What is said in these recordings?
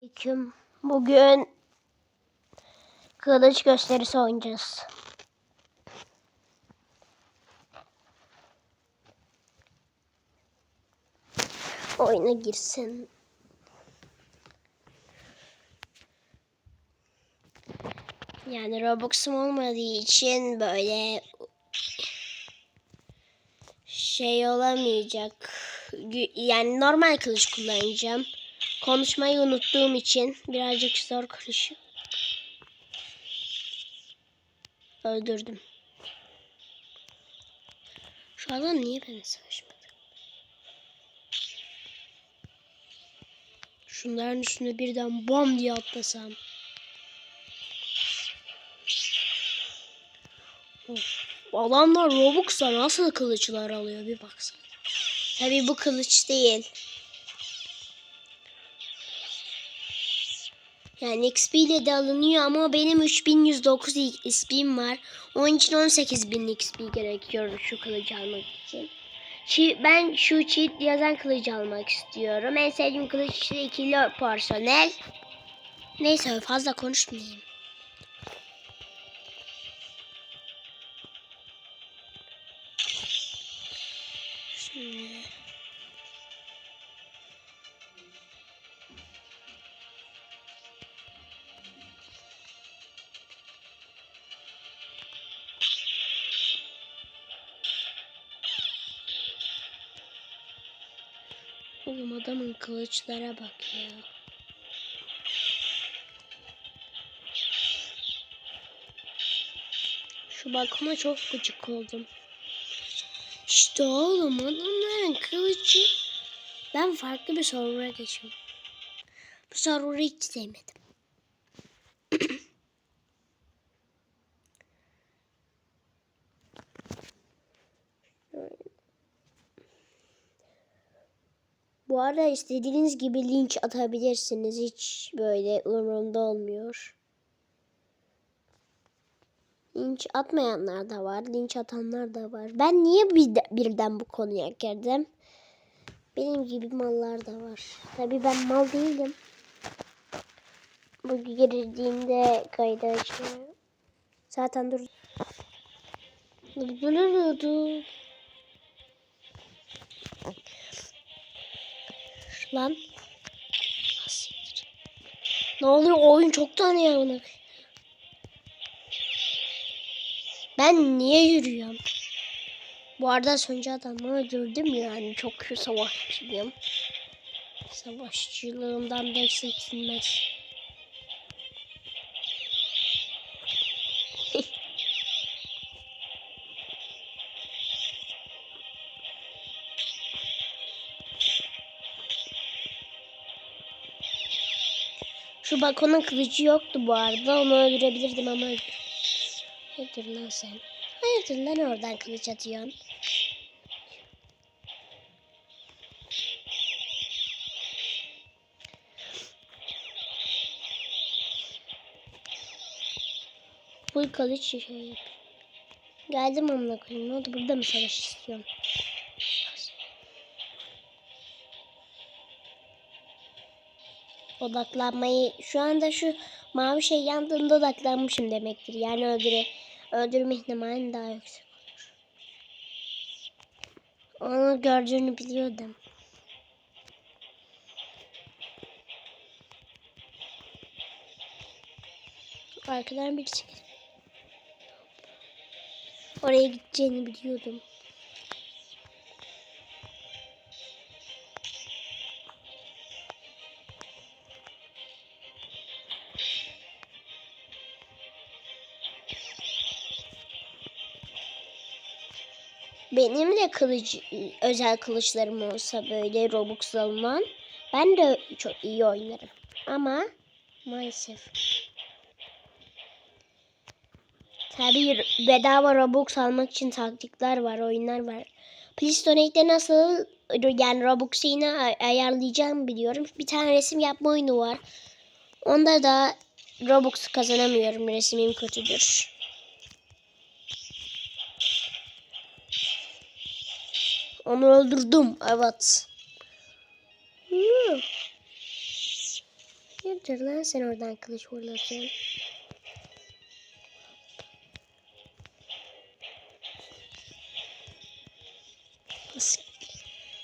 Selamünaleyküm. Bugün kılıç gösterisi oynayacağız. Oyuna girsin. Yani Robux'um olmadığı için böyle şey olamayacak. Yani normal kılıç kullanacağım. Konuşmayı unuttuğum için birazcık zor konuşuyorum. Öldürdüm. Şu adam niye beni savaşmadı? Şunların üstüne birden bom diye atlasam. Of. Adamlar Robux'ta nasıl kılıçlar alıyor bir baksana. Tabii bu kılıç değil. Yani XP ile de alınıyor ama benim 3109 XP'm var. Onun için 18000 XP gerekiyor şu kılıcı almak için. Çi- Ben şu cheat yazan kılıcı almak istiyorum. En sevdiğim kılıç ikili personel. Neyse fazla konuşmayayım. Oğlum adamın kılıçlara bak ya. Şu bakıma çok gıcık oldum. İşte oğlum adamların kılıcı. Ben farklı bir server'a geçiyorum. Bu server'ı hiç sevmedim. Bu arada istediğiniz gibi linç atabilirsiniz. Hiç böyle umurumda olmuyor. Linç atmayanlar da var. Linç atanlar da var. Ben niye bir, birden bu konuya girdim? Benim gibi mallar da var. Tabii ben mal değilim. Bu girdiğimde kayda açıyor. Zaten dur. Dur Lan. Asiktir. Ne oluyor? Oyun çok tanıyor bunu. Ben niye yürüyorum? Bu arada sonuncu adamı öldürdüm yani. Çok savaşçıyım. Savaşçılığımdan da eksiltilmez. Şu balkonun kılıcı yoktu bu arada. Onu öldürebilirdim ama. Hayırdır lan sen? Hayırdır lan oradan kılıç atıyorsun? Bu kılıç şey. Geldim amına koyayım. Ne oldu? Burada mı savaş istiyorum? Odaklanmayı şu anda şu mavi şey yandığında odaklanmışım demektir. Yani öldüre, öldürme ihtimalin daha yüksek olur. Onu gördüğünü biliyordum. Arkadan birisi geliyor. Oraya gideceğini biliyordum. Benim de kılıç özel kılıçlarım olsa böyle Robux alınan ben de çok iyi oynarım. Ama maalesef. Tabii bedava Robux almak için taktikler var, oyunlar var. Please Donate'de nasıl yani Robux'u yine ay- ayarlayacağım biliyorum. Bir tane resim yapma oyunu var. Onda da Robux kazanamıyorum. Resimim kötüdür. Onu öldürdüm. Evet. Hayırdır lan sen oradan kılıç fırlatıyorsun?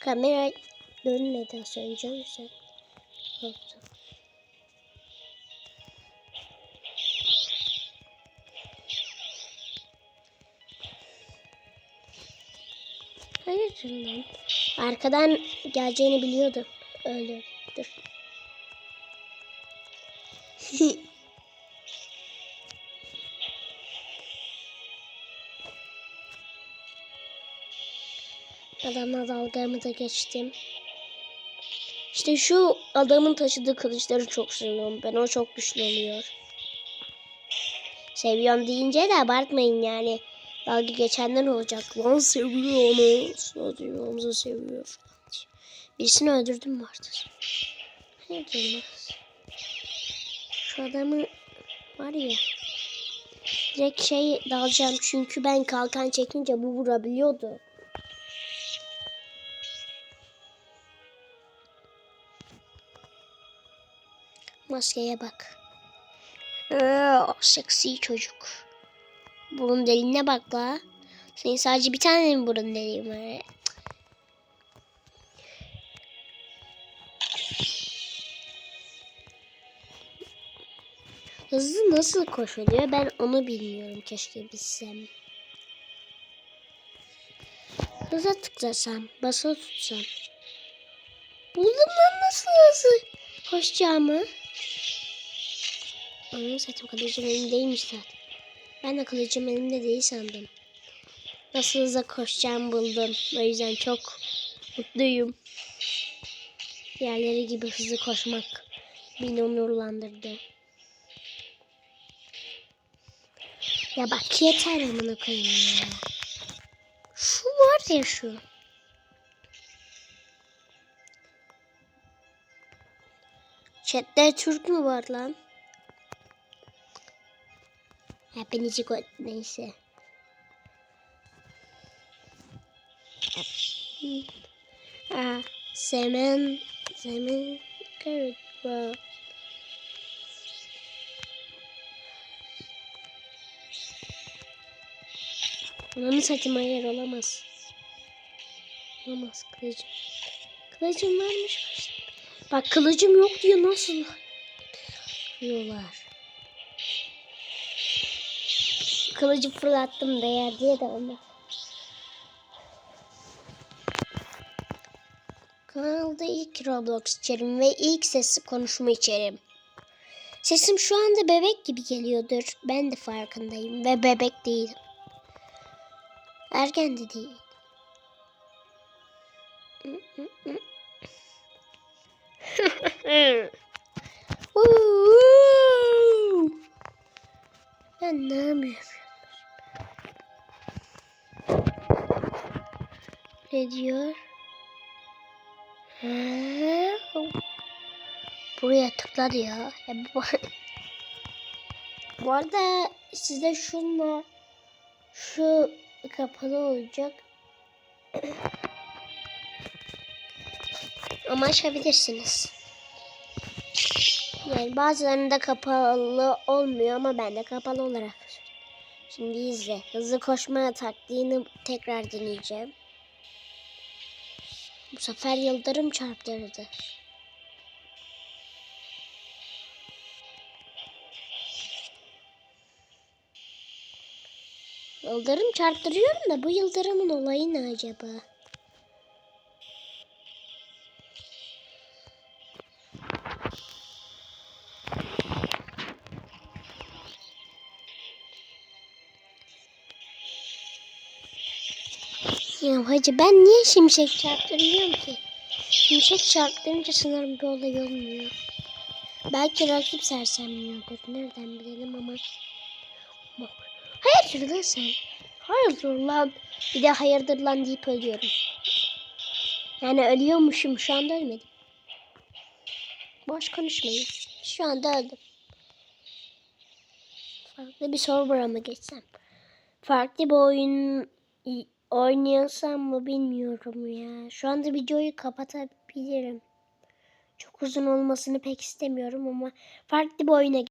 Kamera dönmedi az önce yüzden. Hayırdır lan? Arkadan geleceğini biliyordu. Öyle. Dur. Adamla dalgamı da geçtim. İşte şu adamın taşıdığı kılıçları çok seviyorum. Ben o çok güçlü oluyor. Seviyorum deyince de abartmayın yani. Dalga geçenler olacak. Lan seviyor onu. Seviyor, seviyor. Birisini öldürdüm vardır. Hayırdır lan? Şu adamı var ya. Direkt şey dalacağım çünkü ben kalkan çekince bu vurabiliyordu. Maskeye bak. Ee, seksi çocuk. Burun deliğine bak la. Senin sadece bir tane mi burun deliğin var? Hızlı nasıl koşuluyor ben onu bilmiyorum. Keşke bilsem. Hıza tıklasam, basılı tutsam. Buldum nasıl hızlı koşacağımı. Anam satayım kılıcım elimdeymiş zaten. Ben de kılıcım elimde değil sandım. Nasıl hızlı koşacağımı buldum. O yüzden çok mutluyum. Diğerleri gibi hızlı koşmak beni onurlandırdı. Ya bak yeter amına koyayım ya. Şu var ya şu. Chat'te Türk mü var lan? Ya benici koy neyse. Aa, semen semen galiba. Ananı satayım hayır olamaz. Olamaz kılıcım. Kılıcım varmış. Bak kılıcım yok diyor nasıl? Diyorlar. Kılıcı fırlattım değer diye de olmaz. Kanalda ilk Roblox içerim ve ilk sesli konuşma içerim. Sesim şu anda bebek gibi geliyordur. Ben de farkındayım ve bebek değilim. Ergen de değil. Ben ne yapıyorum? Ne diyor? Ha? Buraya tıkladı ya. bu, arada size şunla şu kapalı olacak. Ama açabilirsiniz. Yani bazılarında kapalı olmuyor ama ben de kapalı olarak. Şimdi izle. Hızlı koşma taktiğini tekrar deneyeceğim. Bu sefer yıldırım çarptırdı. Yıldırım çarptırıyorum da bu yıldırımın olayı ne acaba? Hacı ben niye şimşek çarptırıyorum ki? Şimşek çarptırınca sanırım bir olay olmuyor. Belki rakip sersemliyordur. Nereden bilelim ama. Bak. Hayırdır lan sen? Hayırdır lan? Bir de hayırdır lan deyip ölüyorum. Yani ölüyormuşum. Şu anda ölmedim. Boş konuşmayın. Şu anda öldüm. Farklı bir server'a mı geçsem? Farklı bir oyun oynayasam mı bilmiyorum ya. Şu anda videoyu kapatabilirim. Çok uzun olmasını pek istemiyorum ama farklı bir oyuna